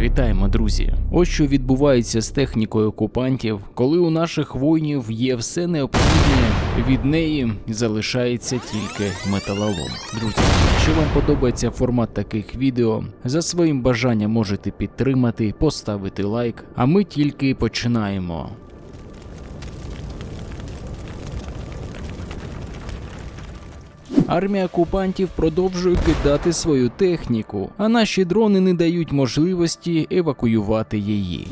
Вітаємо, друзі! Ось що відбувається з технікою окупантів, коли у наших воїнів є все необхідне, від неї залишається тільки металолом. Друзі, якщо вам подобається формат таких відео, за своїм бажанням можете підтримати, поставити лайк, а ми тільки починаємо. Армія окупантів продовжує кидати свою техніку, а наші дрони не дають можливості евакуювати її.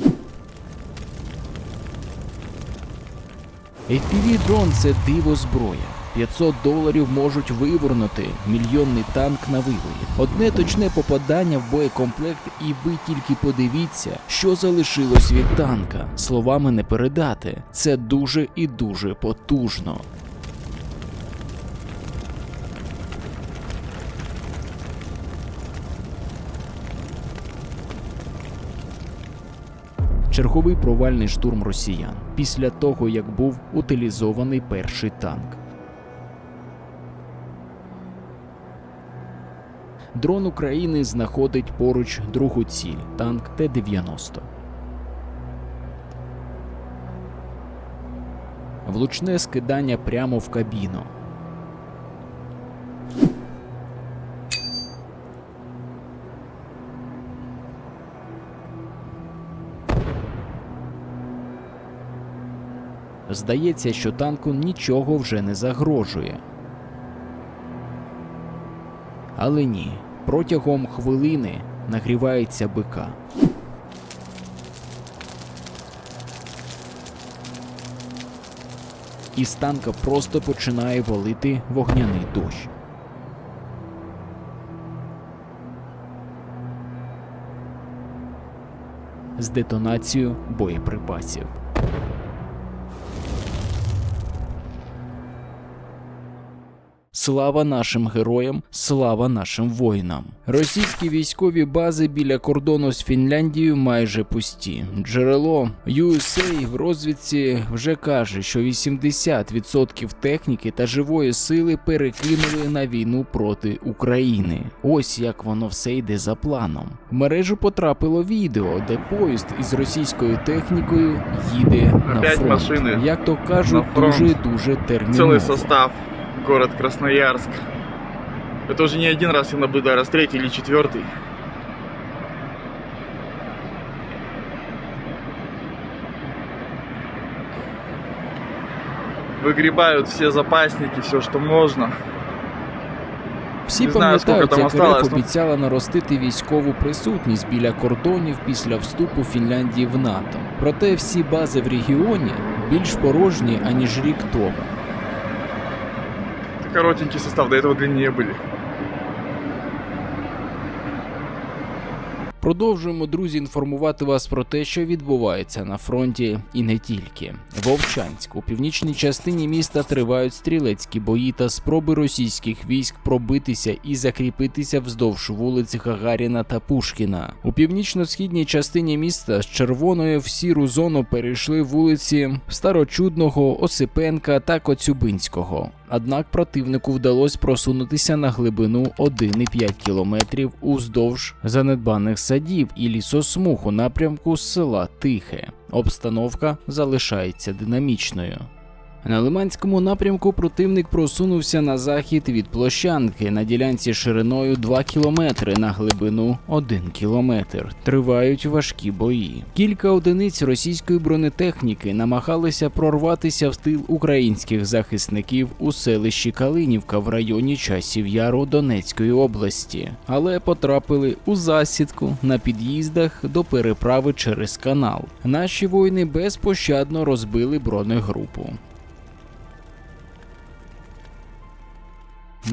fpv дрон це диво зброя. 500 доларів можуть вивернути мільйонний танк на вилої. Одне точне попадання в боєкомплект, і ви тільки подивіться, що залишилось від танка. Словами не передати. Це дуже і дуже потужно. Черговий провальний штурм росіян після того, як був утилізований перший танк. Дрон України знаходить поруч другу ціль танк Т-90. Влучне скидання прямо в кабіну. Здається, що танку нічого вже не загрожує. Але ні, протягом хвилини нагрівається БК. І з танка просто починає валити вогняний дощ. З детонацією боєприпасів. Слава нашим героям, слава нашим воїнам. Російські військові бази біля кордону з Фінляндією майже пусті. Джерело USA в розвідці вже каже, що 80% техніки та живої сили перекинули на війну проти України. Ось як воно все йде за планом. В мережу потрапило відео, де поїзд із російською технікою їде на фронт. Як то кажуть, дуже дуже терміново. Целый состав, город Красноярск. Это уже не один раз я наблюдаю, раз третий или четвертый. Выгребают все запасники, все, что можно. Всі Не знаю, пам'ятають, скільки там як РФ осталось, ну. обіцяла наростити військову присутність біля кордонів після вступу Фінляндії в НАТО. Проте всі бази в регіоні більш порожні аніж рік тому. Это коротенький состав, до этого длиннее были. Продовжуємо, друзі, інформувати вас про те, що відбувається на фронті, і не тільки. Вовчанськ у північній частині міста тривають стрілецькі бої та спроби російських військ пробитися і закріпитися вздовж вулиць Гагаріна та Пушкіна. У північно-східній частині міста з червоної в сіру зону перейшли вулиці Старочудного, Осипенка та Коцюбинського. Однак противнику вдалося просунутися на глибину 1,5 кілометрів уздовж занедбаних садів і лісосмуг у напрямку з села Тихе. Обстановка залишається динамічною. На Лиманському напрямку противник просунувся на захід від площанки на ділянці шириною 2 кілометри на глибину 1 кілометр. Тривають важкі бої. Кілька одиниць російської бронетехніки намагалися прорватися в тил українських захисників у селищі Калинівка в районі часів Яру Донецької області, але потрапили у засідку на під'їздах до переправи через канал. Наші воїни безпощадно розбили бронегрупу.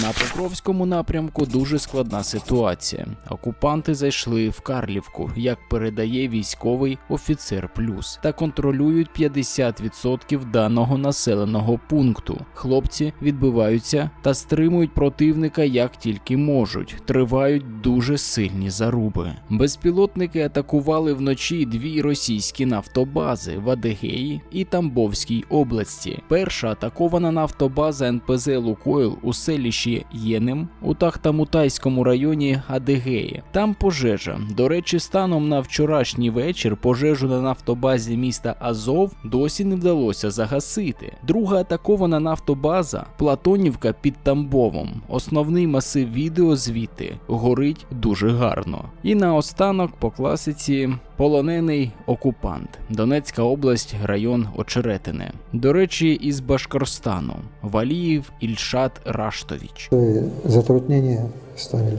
На Покровському напрямку дуже складна ситуація. Окупанти зайшли в Карлівку, як передає військовий офіцер плюс, та контролюють 50% даного населеного пункту. Хлопці відбиваються та стримують противника як тільки можуть. Тривають дуже сильні заруби. Безпілотники атакували вночі дві російські нафтобази в Адегеї і Тамбовській області. Перша атакована нафтобаза НПЗ Лукойл у селищі селищі Єнем у Тахтамутайському районі Адигеї. Там пожежа. До речі, станом на вчорашній вечір пожежу на нафтобазі міста Азов досі не вдалося загасити. Друга атакована нафтобаза Платонівка під Тамбовом. Основний масив відео звідти горить дуже гарно. І наостанок по класиці полонений окупант. Донецька область, район Очеретине. До речі, із Башкорстану Валіїв Ільшат Раштович. Свои затруднения ставили.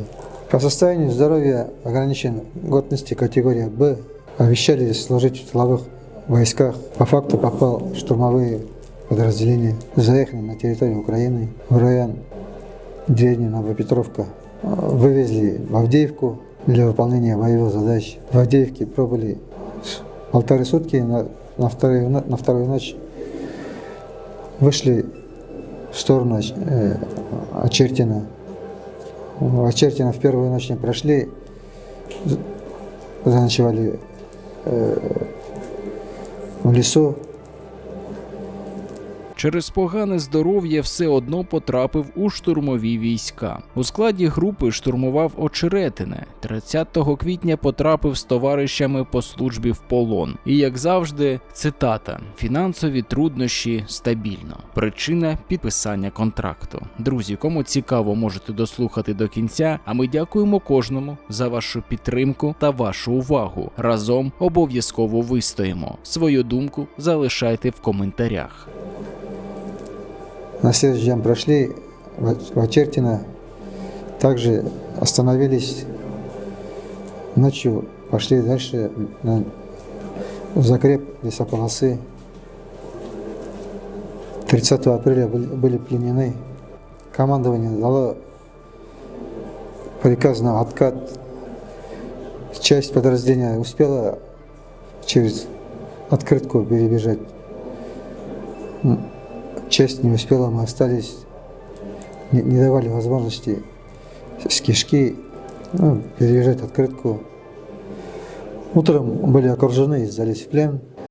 По состоянию здоровья ограничен годности категория Б. Обещали служить в тыловых войсках. По факту попал в штурмовые подразделения. Заехали на территорию Украины в район деревни Новопетровка. Вывезли в Авдеевку для выполнения боевых задач. В Авдеевке пробыли полторы сутки. На, на, вторую, на вторую ночь вышли в сторону э, Очертина. Очертина в первую ночь не прошли, заночевали э, в лесу. Через погане здоров'я все одно потрапив у штурмові війська. У складі групи штурмував Очеретине. 30 квітня потрапив з товаришами по службі в полон. І як завжди, цитата: фінансові труднощі стабільно. Причина підписання контракту. Друзі, кому цікаво, можете дослухати до кінця. А ми дякуємо кожному за вашу підтримку та вашу увагу. Разом обов'язково вистоїмо. Свою думку залишайте в коментарях. На следующий день прошли в Очертино. Также остановились. Ночью пошли дальше на в закреп лесополосы. 30 апреля были, были пленены. Командование дало приказ на откат. Часть подразделения успела через открытку перебежать. Часть не успела, мы остались, не, не давали возможности с кишки ну, переезжать открытку. Утром были окружены и сдались в плен.